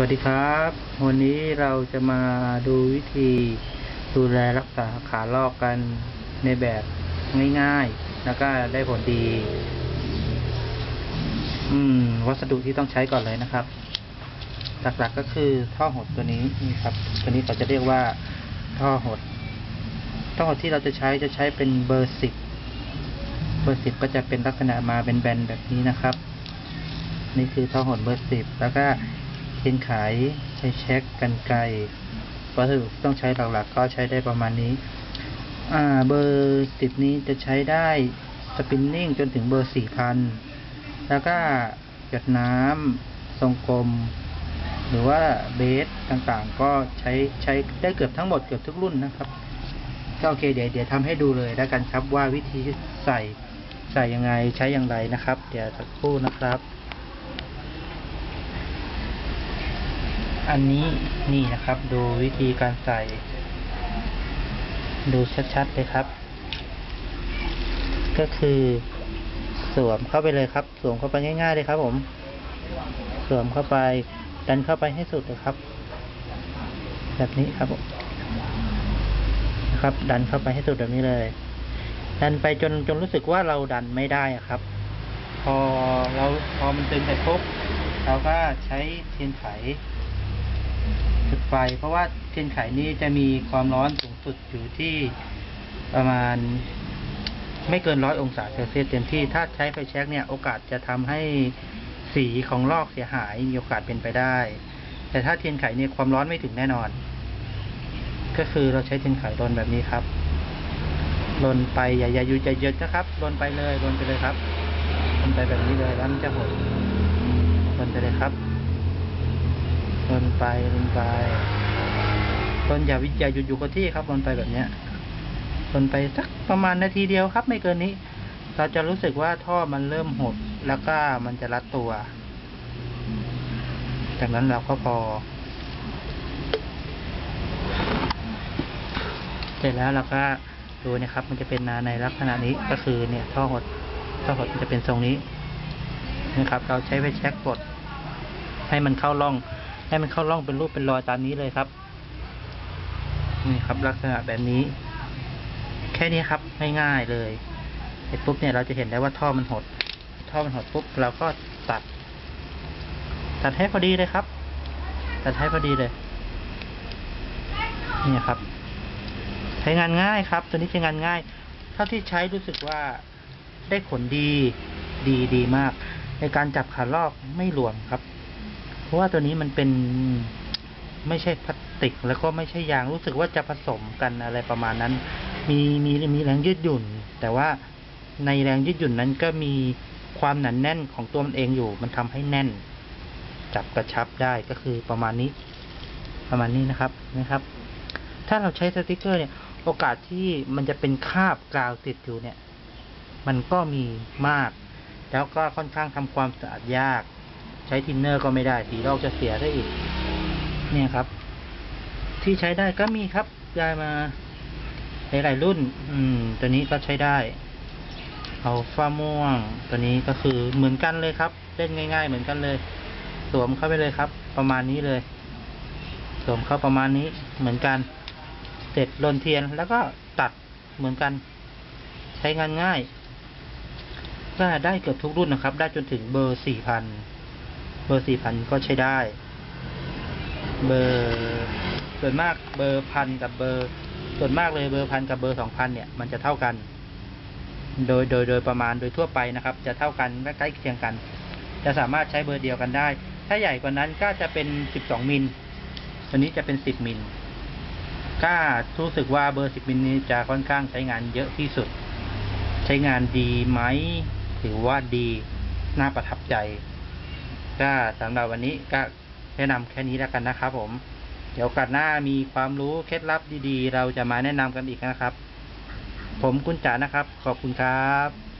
วัสดีครับ วันนี้เราจะมาดูวิธีดูแลรักษาขาลอกกันในแบบง่ายๆ แล้วก็ได้ผลดี อืม วัสดุที่ต้องใช้ก่อนเลยนะครับ หลักๆก็คือท่อหดตัวนี้นี่ครับ ตัวนี้เขาจะเรียกว่าท่อหด ท่อหดที่เราจะใช้จะใช้เป็นเบอร์สิบเบอร์สิบก็จะเป็นลักษณะมาเป็นแบนแบบนี้นะครับ นี่คือท่อหดเบอร์สิบแล้วก็ เข็นขายใช้เช็คกันไกลวัสดุต้องใช้หลักๆ ก็ใช้ได้ประมาณนี้ อ่า เบอร์สิบนี้จะใช้ได้สปินนิ่งจนถึงเบอร์สี่พันแล้วก็หยดน้ำทรงกลม หรือว่าเบสต่างๆ ก็ใช้ใช้ได้เกือบทั้งหมดเกือบทุกรุ่นนะครับก็โอเคเดี๋ยวเดี๋ยวทำให้ดูเลยแล้วกันครับว่าวิธีใส่ใส่ยังไงใช้อย่างไรนะครับ เดี๋ยวสักครู่นะครับ อันนี้นี่นะครับ ดูวิธีการใส่ ดูชัดๆเลยครับ ก็คือ สวมเข้าไปเลยครับ สวมเข้าไปง่ายๆเลยครับ ผม สวมเข้าไป ดันเข้าไปให้สุดเลยครับ แบบนี้ครับผมนะครับ ดันเข้าไปให้สุดแบบนี้เลย ดันไปจนจนรู้สึกว่าเราดันไม่ได้ครับ พอเราพอมันตึงเสร็จปุ๊บเราก็ใช้เทียนไข จุดไฟ เพราะว่าเทียนไขนี้จะมีความร้อนสูงสุดอยู่ที่ประมาณไม่เกินร้อยองศาเซลเซียสเต็มที่ ถ้าใช้ไฟแช็กเนี่ยโอกาสจะทำให้สีของลอกเสียหายมีโอกาสเป็นไปได้ แต่ถ้าเทียนไขเนี่ยความร้อนไม่ถึงแน่นอน ก็คือเราใช้เทียนไขลนแบบนี้ครับลนไปอย่าอย่าอยู่ใจเย็นนะครับลนไปเลยลนไปเลยครับลนไปแบบนี้เลยแล้วมันจะหดลนไปเลยครับ ลนไปลนไปลนอย่าวิอย่าหยุดอยู่กับที่ครับลนไปแบบเนี้ยลนไปสักประมาณนาทีเดียวครับไม่เกินนี้ เราจะรู้สึกว่าท่อมันเริ่มหดแล้วก็มันจะรัดตัว จากนั้นเราก็พอ เสร็จแล้วเราก็ดูนะครับ มันจะเป็นนาในลักษณะนี้ก็คือเนี่ยท่อหดท่อหดมันจะเป็นทรงนี้นะครับ เราใช้ไฟแช็กกดให้มันเข้าร่อง ให้มันเข้าร่องเป็นรูปเป็นรอยตามนี้เลยครับ นี่ครับลักษณะแบบนี้ แค่นี้ครับง่ายๆเลยเสร็จปุ๊บเนี่ยเราจะเห็นได้ว่าท่อมันหด ท่อมันหดปุ๊บเราก็ตัด ตัดให้พอดีเลยครับ ตัดให้พอดีเลย นี่ครับ ใช้งานง่ายครับ ตัวนี้ใช้งานง่าย เท่าที่ใช้รู้สึกว่าได้ผลดี ดีดีมาก ในการจับขาลอกไม่หลวมครับ ราะว่าตัวนี้มันเป็นไม่ใช่พลาสติก แล้วก็ไม่ใช่ยางรู้สึกว่าจะผสมกันอะไรประมาณนั้น มีมีมีแรงยืดหยุ่น แต่ว่าในแรงยืดหยุ่นนั้นก็มีความหนาแน่นของตัวมันเองอยู่ มันทำให้แน่น จับกระชับได้ก็คือประมาณนี้ ประมาณนี้นะครับนะครับ ถ้าเราใช้สติกเกอร์เนี่ย โอกาสที่มันจะเป็นคาบกาวติดอยู่เนี่ย มันก็มีมาก แล้วก็ค่อนข้างทำความสะอาดยาก ใช้ทินเนอร์ก็ไม่ได้สีลอกจะเสียได้อีก เนี่ยครับ ที่ใช้ได้ก็มีครับได้มาหลายๆรุ่น อืม ตัวนี้ก็ใช้ได้เอาฟ้าม่วง ตัวนี้ก็คือเหมือนกันเลยครับ เล่นง่าย ๆ เหมือนกันเลย สวมเข้าไปเลยครับ ประมาณนี้เลย สวมเข้าประมาณนี้เหมือนกันเสร็จลนเทียนแล้วก็ตัดเหมือนกัน ใช้งานง่ายก็ได้เกือบทุกรุ่นนะครับ ได้จนถึงเบอร์สี่พัน เบอร์สี่พันก็ใช้ได้ เบอร์ส่วนมากเบอร์พันกับเบอร์ ส่วนมากเลยเบอร์พันกับเบอร์สองพันเนี่ยมันจะเท่ากันโดยโดยโดยประมาณโดยทั่วไปนะครับ จะเท่ากันและใกล้เคียงกัน จะสามารถใช้เบอร์เดียวกันได้ ถ้าใหญ่กว่านั้นก็จะเป็นสิบสองมิลตัวนี้จะเป็นสิบมิลก็รู้สึกว่าเบอร์สิบมิลนี้จะค่อนข้างใช้งานเยอะที่สุด ใช้งานดีไหมถือว่าดีน่าประทับใจ ก็สำหรับวันนี้ก็แนะนำแค่นี้แล้วกันนะครับผม เดี๋ยวกันหน้ามีความรู้เคล็ดลับดีๆ เราจะมาแนะนำกันอีกนะครับ ผมคุณจ๋านะครับ ขอบคุณครับ